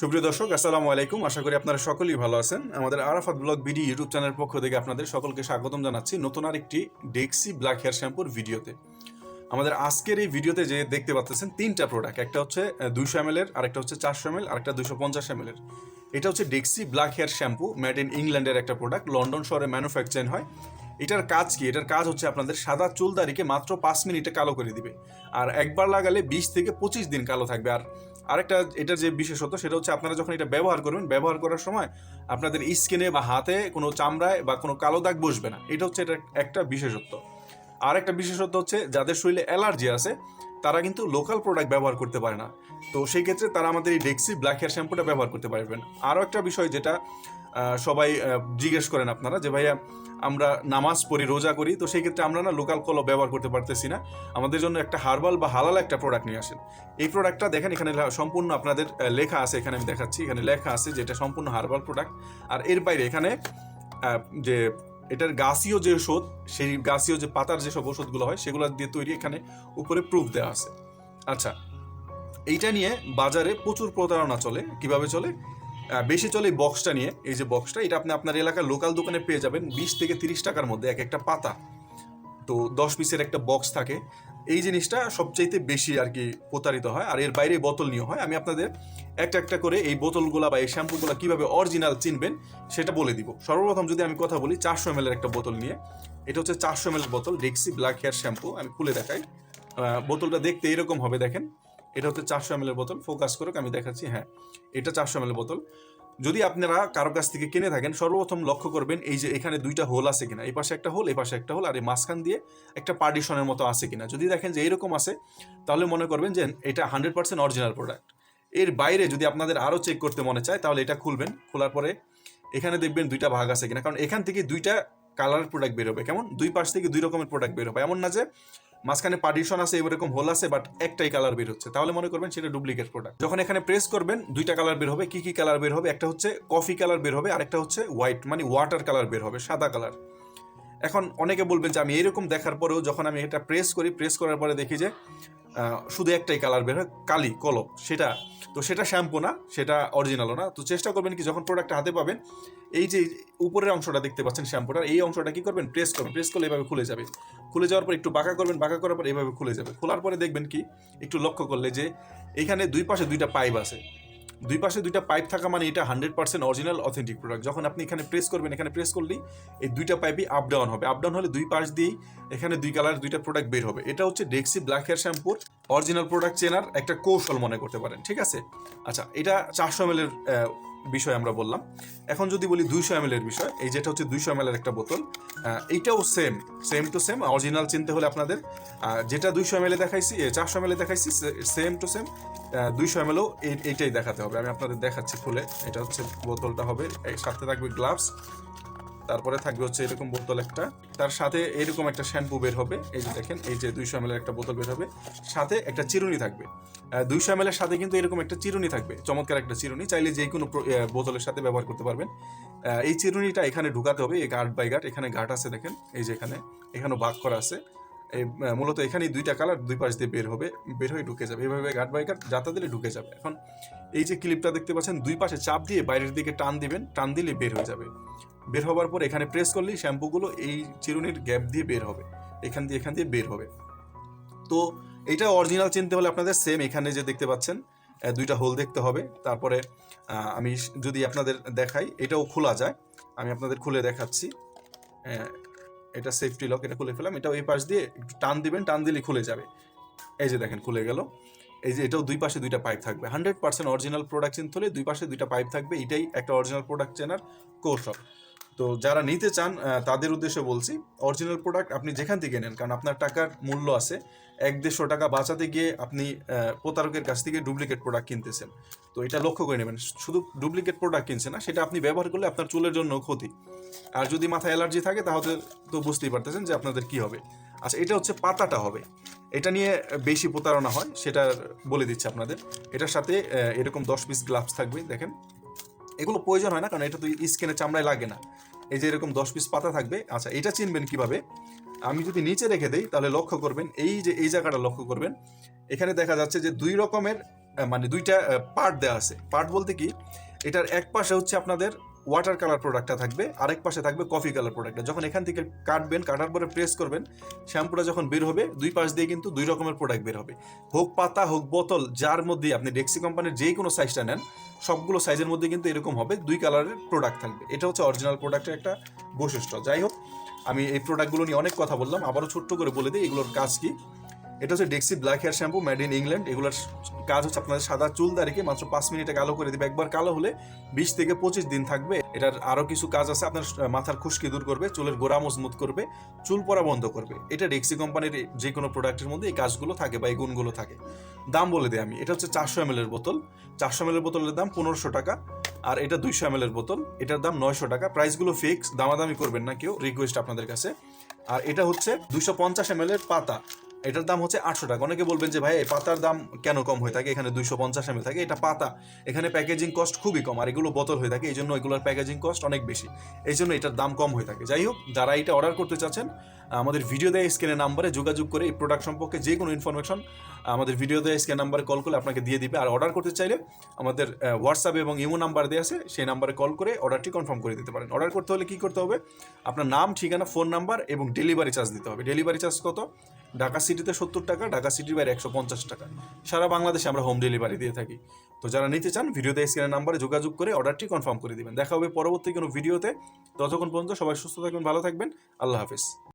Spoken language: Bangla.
সুপ্রিয় দর্শক, আসসালামু আলাইকুম। আশা করি আপনারা সকলেই ভালো আছেন। আমাদের আরাফাত ব্লগ বিডি ইউটিউব চ্যানেলের পক্ষ থেকে আপনাদের সকলকে স্বাগতম জানাচ্ছি নতুন আর একটি ডেক্সি ব্ল্যাক হেয়ার শ্যাম্পুর ভিডিওতে। আমাদের আজকের এই ভিডিওতে যে দেখতে পাচ্ছেন তিনটা প্রোডাক্ট একটা হচ্ছে দুইশো এম এর, আরেকটা হচ্ছে চারশো এম এল আরেকটা দুশো পঞ্চাশ এম এর। এটা হচ্ছে Dexe black hair shampoo made in ইংল্যান্ডের একটা প্রোডাক্ট লন্ডন শহরে ম্যানুফ্যাকচারিং হয়। এটার কাজ কি? এটার কাজ হচ্ছে আপনাদের সাদা চুল দাড়িকে মাত্র পাঁচ মিনিটে কালো করে দিবে। আর একবার লাগালে বিশ থেকে পঁচিশ দিন কালো থাকবে। আর আরেকটা এটার যে বিশেষত্ব, সেটা হচ্ছে আপনারা যখন এটা ব্যবহার করবেন, ব্যবহার করার সময় আপনাদের স্কিনে বা হাতে কোনো চামড়ায় বা কোনো কালো দাগ বসবে না। এটা হচ্ছে এটা একটা বিশেষত্ব। আর একটা বিশেষত্ব হচ্ছে, যাদের শরীরে অ্যালার্জি আছে, তারা কিন্তু লোকাল প্রোডাক্ট ব্যবহার করতে পারে না। তো সেই ক্ষেত্রে তারা আমাদের এই ডেক্সি ব্ল্যাক হেয়ার শ্যাম্পুটা ব্যবহার করতে পারবেন। আরও একটা বিষয় যেটা সবাই জিজ্ঞেস করেন আপনারা যে, ভাইয়া, আমরা নামাজ পড়ি, রোজা করি। তো সেই ক্ষেত্রে আমরা না লোকাল কলম ব্যবহার করতে পারতেছি না। আমাদের জন্য একটা হার্বাল বা হালাল একটা প্রোডাক্ট নিয়ে আসেন। এই প্রোডাক্টটা দেখেন, এখানে সম্পূর্ণ আপনাদের লেখা আছে, এখানে আমি দেখাচ্ছি। এখানে লেখা আছে যেটা সম্পূর্ণ হার্বাল প্রোডাক্ট আর এর বাইরে এখানে যে, এটার গাছীয় যে ওষুধ, সেই গাছীয় যে পাতার যেসব ওষুধগুলো হয়, সেগুলো দিয়ে তৈরি এখানে উপরে প্রুফ দেওয়া আছে। আচ্ছা এইটা নিয়ে বাজারে প্রচুর প্রতারণা চলে। কীভাবে চলে? বেশি চলে এই বক্সটা নিয়ে। এই যে বক্সটা এটা আপনি আপনার এলাকার লোকাল দোকানে পেয়ে যাবেন বিশ থেকে তিরিশ টাকার মধ্যে এক একটা পাতা। তো দশ পিসের একটা বক্স থাকে। এই জিনিসটা সবচাইতে বেশি আর কি প্রতারিত হয়, আর এর বাইরে বোতল নিয়ে হয়। আমি আপনাদের একটা একটা করে এই বোতলগুলো বা এই শ্যাম্পুগুলো কীভাবে অরিজিনাল চিনবেন সেটা বলে দিব। সর্বপ্রথম যদি আমি কথা বলি, চারশো এম একটা বোতল নিয়ে। এটা হচ্ছে চারশো এম বোতল ডেক্সি ব্ল্যাক হেয়ার শ্যাম্পু আমি খুলে দেখাই। বোতলটা দেখতে এরকম হবে, দেখেন। এটা হচ্ছে চারশো এম বোতল ফোকাস করুক, আমি দেখাচ্ছি হ্যাঁ এটা চারশো এম বোতল। যদি আপনারা কারও কাছ থেকে কিনে থাকেন, সর্বপ্রথম লক্ষ্য করবেন এই যে এখানে দুইটা হোল আছে কিনা, এই পাশে একটা হোল এই পাশে একটা হোল আর এই মাঝখান দিয়ে একটা পার্টিশনের মতো আছে কিনা। যদি দেখেন যে এরকম আছে, তাহলে মনে করবেন যে এটা হান্ড্রেড পার্সেন্ট অরিজিনাল প্রোডাক্টের বাইরে যদি আপনাদের আরও চেক করতে মনে চায়, তাহলে এটা খুলবেন, খোলার পরে এখানে দেখবেন দুইটা ভাগ আছে কিনা। কারণ এখান থেকে দুইটা কালার প্রোডাক্ট বেরোবে কেমন? দুই পাশ থেকে দুই রকমের প্রোডাক্ট বেরোবে এমন না যে মাঝখানে পার্টিশন আছে, এরকম হোল আছে বাট একটাই কালার বের হচ্ছে। তাহলে মনে করবেন সেটা ডুপ্লিকেট প্রোডাক্ট যখন এখানে প্রেস করবেন, দুইটা কালার বের হবে, কি কি কালার বের হবে? একটা হচ্ছে কফি কালার বের হবে, আরেকটা হচ্ছে হোয়াইট মানে ওয়াটার কালার বের হবে, সাদা কালার এখন অনেকে বলবেন যে, আমি এরকম দেখার পরেও যখন আমি এটা প্রেস করি প্রেস করার পরে দেখি যে শুধু একটাই কালার বের হয়, কালি কলপ সেটা, তো সেটা শ্যাম্পু না, সেটা অরিজিনালও না। তো চেষ্টা করবেন কি, যখন প্রোডাক্ট হাতে পাবেন, এই যে উপরের অংশটা দেখতে পাচ্ছেন শ্যাম্পুটার এই অংশটা কী করবেন প্রেস করবেন। প্রেস করলে এভাবে খুলে যাবে। খুলে যাওয়ার পর একটু বাঁকা করবেন, বাঁকা করার পর এভাবে খুলে যাবে। খোলার পরে দেখবেন কি, একটু লক্ষ্য করলে যে, এখানে দুই পাশে দুইটা পাইপ আছে। দুই পাশে দুইটা পাইপ থাকা মানে এটা hundred percent original authentic product যখন আপনি এখানে প্রেস করবেন, এখানে প্রেস করলেই এই দুইটা পাইপই আপ ডাউন হবে। আপ ডাউন হলে দুই পাশ দিয়েই এখানে দুই কালার দুইটা প্রোডাক্ট বের হবে। এটা হচ্ছে ডেক্সি ব্ল্যাক হেয়ার শ্যাম্পুর অরিজিনাল প্রোডাক্ট চেনার একটা কৌশল মনে করতে পারেন, ঠিক আছে? আচ্ছা এটা চারশো এম এর বিষয় আমরা বললাম। এখন যদি বলি দুইশো এম এর বিষয়, এই যেটা হচ্ছে দুইশো এম এর একটা বোতল এইটাও same same to same original চিনতে হলে আপনাদের যেটা দুইশো এম এল দেখাইছি চারশো এম এল দেখাইছি সেম টু সেম দুইশো এম এলও এইটাই দেখাতে হবে। আমি আপনাদের দেখাচ্ছি খুলে, এটা হচ্ছে বোতলটা হবে সাথে থাকবে গ্লাভস তারপরে থাকবে হচ্ছে এরকম বোতল একটা। তার সাথে এরকম একটা শ্যাম্পু বের হবে। এই যে দেখেন, এই যে দুইশো এম একটা বোতল বের হবে। সাথে একটা চিরুনি থাকবে। দুইশো এম সাথে কিন্তু এরকম একটা চিরুনি থাকবে। চমৎকার একটা চিরুনি। চাইলে যে কোনো বোতলের সাথে ব্যবহার করতে পারবেন। এই চিরুনিটা এখানে ঢুকাতে হবে। এই গার্ড বাই গার্ড, এখানে ঘাট আছে দেখেন। এই যে এখানে, এখানেও ভাগ করা আছে। এই মূলত এখানেই দুইটা কালার দুই পাশ দিয়ে বের হবে, বের হয়ে ঢুকে যাবে। এইভাবে গার্ড বাই গার্ড যাতা দিলে ঢুকে যাবে। এখন এই যে ক্লিপটা দেখতে পাচ্ছেন, দুই পাশে চাপ দিয়ে বাইরের দিকে টান দিবেন। টান দিলে বের হয়ে যাবে। বের হওয়ার পর এখানে প্রেস করলেই শ্যাম্পুগুলো এই চিরুনির গ্যাপ দিয়ে বের হবে। এখান দিয়ে এখান দিয়ে বের হবে। তো এটা অরিজিনাল চিনতে হলে আপনাদের সেম এখানে যে দেখতে পাচ্ছেন দুইটা হোল দেখতে হবে। তারপরে আমি যদি আপনাদের দেখাই, এটাও খোলা যায়। আমি আপনাদের খুলে দেখাচ্ছি। এটা সেফটি লক এটা খুলে ফেলাম এটাও এই পাশ দিয়ে একটু টান দিবেন, টান দিলে খুলে যাবে। এই যে দেখেন, খুলে গেল। এই যে এটাও দুই পাশে দুইটা পাইপ থাকবে। হান্ড্রেড পার্সেন্ট অরিজিনাল প্রোডাক্ট চিনতে হলে দুই পাশে দুইটা পাইপ থাকবে। এটাই একটা অরিজিনাল প্রোডাক্ট চেনার কৌশল। তো যারা নিতে চান তাদের উদ্দেশ্যে বলছি অরিজিনাল প্রোডাক্ট আপনি যেখান থেকে নেন, কারণ আপনার টাকার মূল্য আছে, এক দেড়শো টাকা বাঁচাতে গিয়ে আপনি প্রতারকের কাছ থেকে ডুপ্লিকেট প্রোডাক্ট কিনতেছেন। তো এটা লক্ষ্য করে নেবেন, শুধু ডুপ্লিকেট প্রোডাক্ট কিনছে না, সেটা আপনি ব্যবহার করলে আপনার চুলের জন্য ক্ষতি। আর যদি মাথায় অ্যালার্জি থাকে, তাহলে তো বুঝতেই পারতেছেন যে আপনাদের কি হবে। আচ্ছা এটা হচ্ছে পাতাটা হবে। এটা নিয়ে বেশি প্রতারণা হয় সেটা বলে দিচ্ছে আপনাদের। এটার সাথে এরকম দশ পিস গ্লাভস থাকবে, দেখেন। এগুলো প্রয়োজন হয় না, কারণ এটা তো স্কিনে চামড়ায় লাগে না। এই যে এরকম দশ পিস পাতা থাকবে আচ্ছা এটা চিনবেন কীভাবে? আমি যদি নিচে রেখে দেই, তাহলে লক্ষ্য করবেন, এই যে, এই জায়গাটা লক্ষ্য করবেন। এখানে দেখা যাচ্ছে যে দুই রকমের মানে দুইটা পার্ট দেওয়া আছে। পার্ট বলতে কি, এটার এক পাশে হচ্ছে আপনাদের ওয়াটার কালার প্রোডাক্টটা থাকবে, আরেক পাশে থাকবে কফি কালার প্রোডাক্টটা যখন এখান থেকে কাটবেন কাটার পরে প্রেস করবেন, শ্যাম্পুটা যখন বের হবে, দুই পাশ দিয়ে কিন্তু দুই রকমের প্রোডাক্ট বের হবে। হোক পাতা, হোক বোতল, যার মধ্যে আপনি ডেক্সি কোম্পানির যেই কোনো সাইজটা নেন, সবগুলো সাইজের মধ্যে কিন্তু এরকম হবে, দুই কালারের প্রোডাক্ট থাকবে। এটা হচ্ছে অরিজিনাল প্রোডাক্টের একটা বৈশিষ্ট্য। যাই হোক, আমি এই প্রোডাক্টগুলো নিয়ে অনেক কথা বললাম, আবারও ছোট্ট করে বলে দিই, এগুলোর কাজ কি? এটা হচ্ছে Dexe black hair shampoo made in England এগুলোর কাজ হচ্ছে আপনাদের সাদা চুল দাঁড়িয়ে মাত্র পাঁচ মিনিটে কালো করে দিবে। একবার কালো হলে বিশ থেকে পঁচিশ দিন থাকবে। এটার আরও কিছু কাজ আছে, আপনার মাথার খুশকি দূর করবে, চুলের গোড়া মজবুত করবে, চুল পড়া বন্ধ করবে। এটা ডেক্সি কোম্পানির যে কোনো প্রোডাক্টের মধ্যে এই কাজগুলো থাকে বা এই গুণগুলো থাকে। দাম বলে দিই আমি। এটা হচ্ছে চারশো এম এর বোতল। চারশো এম এর বোতলের দাম পনেরোশো টাকা। আর এটা দুইশো এম এর বোতল। এটার দাম নয়শো টাকা। প্রাইসগুলো ফিক্স দামাদামি করবেন না কেউ। রিকোয়েস্ট আপনাদের কাছে। আর এটা হচ্ছে দুইশো পঞ্চাশ এম এর পাতা। এটার দাম হচ্ছে আটশো টাকা। অনেকে বলবেন যে, ভাই, এই পাতার দাম কেন কম হয়ে থাকে? এখানে দুইশো পঞ্চাশ এম থাকে। এটা পাতা। এখানে প্যাকেজিং কস্ট খুবই কম, আর এগুলো বোতল হয়ে থাকে। এই জন্য এগুলোর প্যাকেজিং কস্ট অনেক বেশি। এই জন্য এটার দাম কম হয়ে থাকে। যাই হোক, যারা এটা অর্ডার করতে চাচ্ছেন, আমাদের ভিডিও দেয় স্ক্রিনের নাম্বারে যোগাযোগ করে এই প্রোডাক্ট সম্পর্কে যে কোনো ইনফরমেশন আমাদের ভিডিও দেয় স্ক্রিন নাম্বারে কল করে আপনাকে দিয়ে দিবে। আর অর্ডার করতে চাইলে আমাদের হোয়াটসঅ্যাপ এবং ইমো নাম্বার দেওয়া আছে, সেই নাম্বারে কল করে অর্ডারটি কনফার্ম করে দিতে পারেন। অর্ডার করতে হলে কী করতে হবে? আপনার নাম, ঠিকানা ফোন নাম্বার এবং ডেলিভারি চার্জ দিতে হবে। ডেলিভারি চার্জ কত? ঢাকা সিটিতে সত্তর টাকা, ঢাকা সিটির বাইরে একশো পঞ্চাশ টাকা। সারা বাংলাদেশে আমরা হোম ডেলিভারি দিয়ে থাকি। তো যারা নিতে চান, ভিডিওতে স্ক্রিনের নাম্বারে যোগাযোগ করে অর্ডারটি কনফার্ম করে দিবেন। দেখা হবে পরবর্তী কোনো ভিডিওতে ততক্ষণ পর্যন্ত সবাই সুস্থ থাকবেন, ভালো থাকবেন। আল্লাহ হাফিজ।